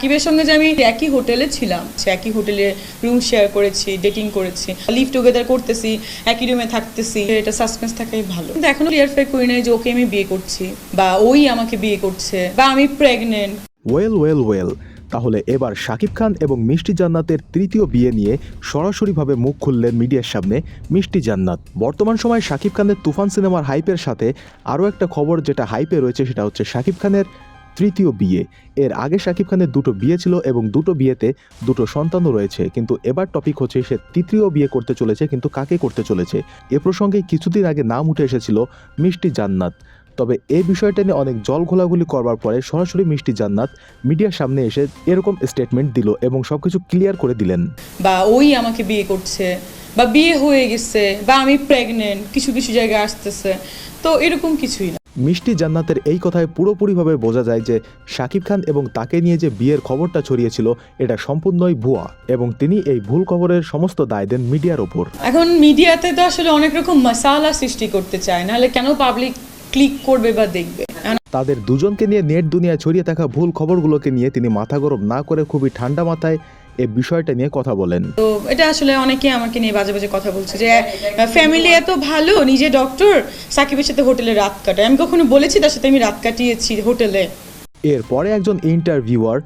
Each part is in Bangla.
সাকিবের সঙ্গে যে আমি একই হোটেলে ছিলাম একই হোটেলে রুম শেয়ার করেছি ডেটিং করেছি লিভ টুগেদার করতেছি, একই রুমে থাকতেছি, এটা সাসপেন্স থাকাই ভালো। কিন্তু এখনও ক্লিয়ারফাই করি নাই যে ওকে আমি বিয়ে করছি, বা ওই আমাকে বিয়ে করছে, বা আমি প্রেগনেন্ট ওয়েল ওয়েল ওয়েল, তাহলে এবার শাকিব খান এবং মিষ্টি জান্নাতের তৃতীয় বিয়ে নিয়ে সরাসরিভাবে মুখ খুললেন মিডিয়ার সামনে মিষ্টি জান্নাত। বর্তমান সময়ে শাকিব খানের তুফান সিনেমার হাইপের সাথে আরও একটা খবর যেটা হাইপে রয়েছে সেটা হচ্ছে শাকিব খানের তৃতীয় বিয়ে। এর আগে শাকিব খানের দুটো বিয়ে ছিল এবং দুটো বিয়েতে দুটো সন্তানও রয়েছে। কিন্তু এবার টপিক হচ্ছে সে তৃতীয় বিয়ে করতে চলেছে, কিন্তু কাকে করতে চলেছে? এ প্রসঙ্গে কিছুদিন আগে নাম উঠে এসেছিল মিষ্টি জান্নাত। তবে এই বিষয়টা নিয়ে অনেক জল ঘোলাঘুলি করবার পরে সরাসরি মিষ্টি জান্নাত মিডিয়ার সামনে এসে এরকম স্টেটমেন্ট দিল এবং সবকিছু ক্লিয়ার করে দিলেন। বা ওই আমাকে বিয়ে করছে, বা বিয়ে হয়ে গেছে, বা আমি প্রেগনেন্ট কিছু কিছু জায়গায় আসতেছে। তো এরকম কিছুই না। মিষ্টি জান্নাতের এই কথায় পুরোপুরিভাবে বোঝা যায় যে শাকিব খান এবং তাকে নিয়ে যে বিয়ের খবরটা ছড়িয়েছিল এটা সম্পূর্ণই ভুয়া এবং তিনি এই ভুল খবরের সমস্ত দায় দেন মিডিয়ার ওপর। এখন মিডিয়াতে তো আসলে অনেক রকম মশালা সৃষ্টি করতে চায় নাহলে কেন পাবলিক ক্লিক করবে বা দেখবে? তাদের দুজনকে নিয়ে নেট দুনিয়া ছড়িয়ে থাকা ভুল খবরগুলোকে নিয়ে তিনি মাথা গরম না করে খুবই ঠান্ডা মাথায় এই বিষয়টা নিয়ে কথা বলেন। তো এটা আসলে অনেকে আমাকে নিয়ে বাজে বাজে কথা বলছে যে ফ্যামিলি এত ভালো নিজে ডক্টর সাকিবের সাথে হোটেলে রাত কাটায়। আমি কখনো বলেছি তার সাথে আমি রাত কাটিয়েছি হোটেলে এরপরে একজন ইন্টারভিউয়ার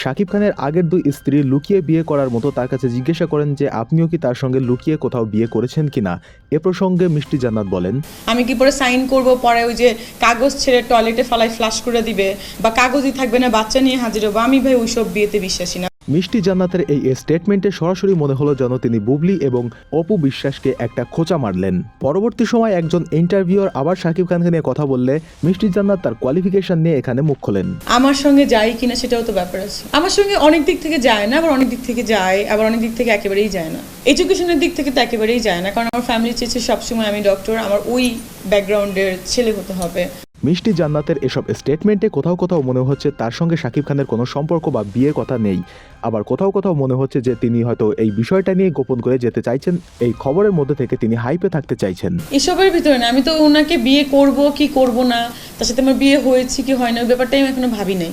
শাকিব খানের আগের দুই স্ত্রী লুকিয়ে বিয়ে করার মতো তার কাছে জিজ্ঞাসা করেন যে আপনিও কি তার সঙ্গে লুকিয়ে কোথাও বিয়ে করেছেন কিনা? এ প্রসঙ্গে মিষ্টি জান্নাত বলেন। আমি কি পরে সাইন করব? পরে ওই যে কাগজ ছেড়ে টয়লেটে ফালাই ফ্লাশ করে দিবে? বা কাগজই থাকবে না বাচ্চা নিয়ে হাজির হব? আমি ভাই ওইসব বিয়েতে বিশ্বাসী না। মিষ্টি জান্নাতের এই স্টেটমেন্টে সরাসরি মনে হলো যেন তিনি বুবলি এবং অপু বিশ্বাসকে একটা খোঁচা মারলেন। পরবর্তী সময় একজন ইন্টারভিউয়ার আবার শাকিব খানকে নিয়ে কথা বললে মিষ্টি জান্নাত তার কোয়ালিফিকেশন নিয়ে এখানে মুখ খোলেন। আমার সঙ্গে যায় কিনা সেটাও তো ব্যাপার আছে। আমার সঙ্গে অনেক দিক থেকে যায় না, আবার অনেক দিক থেকে যায়, আবার অনেক দিক থেকে একেবারেই যায় না। এডুকেশনের দিক থেকে তো একেবারেই যায় না, কারণ আমার ফ্যামিলি চেয়েছে সবসময় আমি ডক্টর আমার ওই ব্যাকগ্রাউন্ডের ছেলে হতে হবে। মিষ্টি জান্নাতের এসব স্টেটমেন্টে কোথাও কোথাও মনে হচ্ছে তার সঙ্গে শাকিব খানের কোনো সম্পর্ক বা বিয়ের কথা নেই। আবার কোথাও কোথাও মনে হচ্ছে যে তিনি হয়তো এই বিষয়টা নিয়ে গোপন করে যেতে চাইছেন, এই খবরের মধ্যে থেকে তিনি হাইপে থাকতে চাইছেন। এসবের ভিতরে না, আমি তো ওনাকে বিয়ে করব কি করব না, তার সাথে আমার বিয়ে হয়েছে কি হয় না ব্যাপারটাই আমি এখনও ভাবি নাই।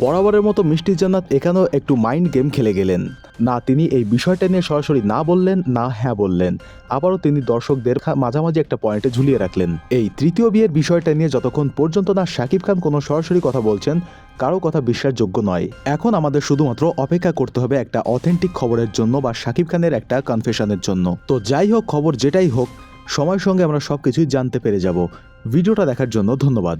বরাবরের মতো মিষ্টি জান্নাত এখানেও একটু মাইন্ড গেম খেলে গেলেন। না তিনি এই বিষয়টা নিয়ে সরাসরি না বললেন, না হ্যাঁ বললেন। আবারও তিনি দর্শকদের মাঝামাঝি একটা পয়েন্টে ঝুলিয়ে রাখলেন। এই তৃতীয় বিয়ের বিষয়টা নিয়ে যতক্ষণ পর্যন্ত না শাকিব খান কোনো সরাসরি কথা বলছেন, কারও কথা বিশ্বাসযোগ্য নয়। এখন আমাদের শুধুমাত্র অপেক্ষা করতে হবে একটা অথেন্টিক খবরের জন্য বা শাকিব খানের একটা কনফেশনের জন্য। তো যাই হোক, খবর যেটাই হোক, সময়ের সঙ্গে আমরা সবকিছুই জানতে পেরে যাব। ভিডিওটা দেখার জন্য ধন্যবাদ।